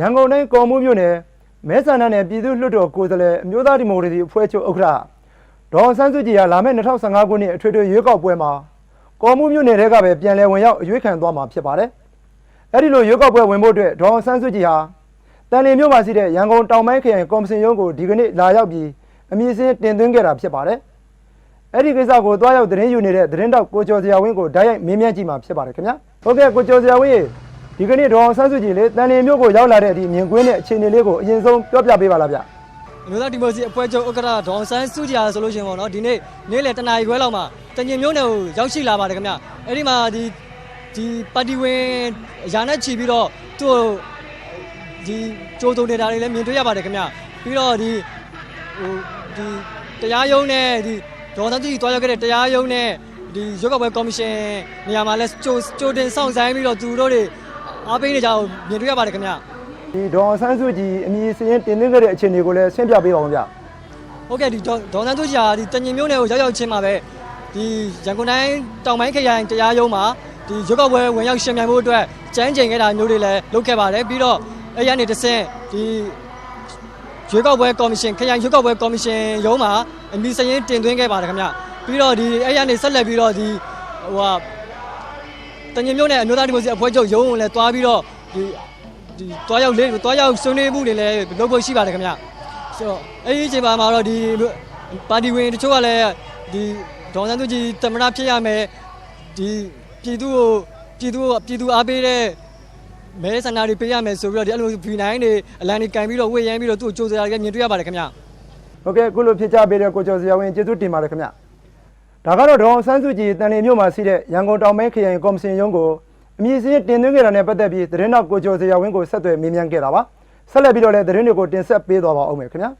ရန်ကုန်တိုင်းကော်မှုမြို့နယ်မဲဆန္ဒနယ်ပြည်သူ့လွှတ်တော်ကိုယ်စားလှယ်အမျိုးသားဒီမိုကရေစီအဖွဲ့ချုပ်ဥက္ကဋ္ဌဒေါ်အောင်ဆန်းစုကြည်ဟာလာမယ့်2015ခုနှစ်အထွေထွေရွေးကောက်ပွဲမှာကော်မှုမြို့နယ်ထဲကပဲပြန်လည်ဝင်ရောက်အရွေးခံသွားမှာဖြစ်ပါတယ်။အဲဒီလိုရွေးကောက်ပွဲဝင်ဖို့အတွက်ဒေါ်အောင်ဆန်းစုကြည်ဟာတန်လီမြို့မှာရှိတဲ့ရန်ကုန်တောင်ပိုင်းခရိုင်ကော်မရှင်ရုံးကိုဒီကနေ့လာရောက်ပြီးအမည်စင်းတင်သွင်းခဲ့တာဖြစ်ပါတယ်။အဲ့ဒီကိစ္စကိုတွားရောက်သတင်းယူနေတဲ့သတင်းတောက်ကိုကျော်စရာဝင်းကိုဓာတ်ရိုက်မေးမြန်းကြည့်မှာဖြစ်ပါတယ်ခင်ဗျာဟုတ်ကဲ့ကိုကျော်စရာဝင်းရေ ဒီကနေ့ဒေါ်အောင်ဆန်းစုကြည်လေတန်လျင်မြို့ကိုရောက်လာတဲ့ဒီမြင်ကွင်းတဲ့အခြေအနေလေးကိုအရင်ဆုံးပြောပြပေးပါလားဗျအမျိုးသားဒီမိုကရေစီအဖွဲ့ချုပ်ဥက္ကဋ္ဌဒေါအောင်ဆန်းစုကြည်အားဆိုလို့ရှိရင်ပေါ့နော်ဒီနေ့နေ့လယ်တနာရီခွဲလောက်မှာတညင်မျိုးနယ်ကိုရောက်ရှိလာပါတယ်ခင်ဗျအဲ့ဒီမှာဒီဒီပါတီဝင်ရာနဲ့ချီပြီးတော့သူ့ကိုဒီကြိုးစုံနေတာတွေလည်းမြင်တွေ့ရပါတယ်ခင်ဗျပြီးတော့ဒီဟိုဒီတရားရုံးနဲ့ဒီဒေါအောင်ဆန်းစုကြည်တွားရောက်ခဲ့တဲ့တရားရုံးနဲ့ဒီရွက်ကောက်ပွဲကော်မရှင်နေရာမှာလည်းကြိုကြိုတင်ဆောင်ဆိုင်ပြီးတော့သူတို့တွေ အားပေးနေကြအောင်မြင်တွေ့ရပါတယ်ခင်ဗျဒီဒေါ်အောင်ဆန်းစုကြည်အမည်စရင်တင်သွင်းခဲ့တဲ့အခြေအနေကိုလည်းဆင်းပြပေးပါဦးဗျဟုတ်ကဲ့ဒီဒေါဒေါ်နန်းသူကြီးဟာဒီတညင်မျိုးနယ်ကိုရောက်ရောက်ချင်းမှာပဲဒီရန်ကုန်တိုင်းတောင်ပိုင်းခရိုင်တရားရုံးမှာဒီရွက်ကောက်ပွဲဝင်ရောက်ရှင်ပြိုင်မှုအတွက်ကြမ်းကြိမ်ခဲ့တာမျိုးတွေလည်းလုပ်ခဲ့ပါတယ်ပြီးတော့အဲ့ရနေတစ်ဆင့်ဒီရွက်ကောက်ပွဲကော်မရှင်ခရိုင်ရွက်ကောက်ပွဲကော်မရှင်ရုံးမှာအမည်စရင်တင်သွင်းခဲ့ပါတယ်ခင်ဗျပြီးတော့ဒီအဲ့ရနေဆက်လက်ပြီးတော့ဒီဟိုဟာတ ညင်မျိုးနယ်အမျိုးသားဒီမိုကရေစီအဖွဲ့ချုပ်ရုံးကိုလည်းတွားပြီးတော့ဒီဒီတွားရောက်လေးတွားရောက်ဆွေးနွေးမှုတွေလည်းလုပ်ဖို့ရှိပါတယ်ခင်ဗျဆိုတော့အဲ့ဒီအချိန်မှာတော့ဒီပါတီဝင်တချို့ကလည်းဒီဒေါ်စန်းသူကြီးတမနာဖြစ်ရမယ်ဒီပြည်သူကိုပြည်သူကိုပြည်သူအားပေးတဲ့မဲဆန္ဒတွေပေးရမယ်ဆိုပြီးတော့ဒီအဲ့လို V9 တွေအလံတွေကန်ပြီးတော့ဝေ့ရမ်းပြီးတော့သူ့ကိုကြိုးစားရမြင်တွေ့ရပါတယ်ခင်ဗျဟုတ်ကဲ့အခုလိုဖြစ်ကြပေးတဲ့ကိုကျော်စရာဝင်းကျေးဇူးတင်ပါတယ်ခင်ဗျ ဒါကတော့ဒေါ်အောင်ဆန်းစုကြည်တန်လျင်မြို့မှာရှိတဲ့ရန်ကုန်တောင်ပိုင်းခရိုင်ကော်မရှင်ရုံးကိုအမည်စရင်တင်သွင်းခဲ့တာနဲ့ပတ်သက်ပြီးသတင်းတောက်ကိုကျော်စရာဝင်းကိုဆက်သွယ်မေးမြန်းခဲ့တာပါဆက်လက်ပြီးတော့လည်းသတင်းတွေကိုတင်ဆက်ပေးသွားပါအောင်မယ်ခင်ဗျာ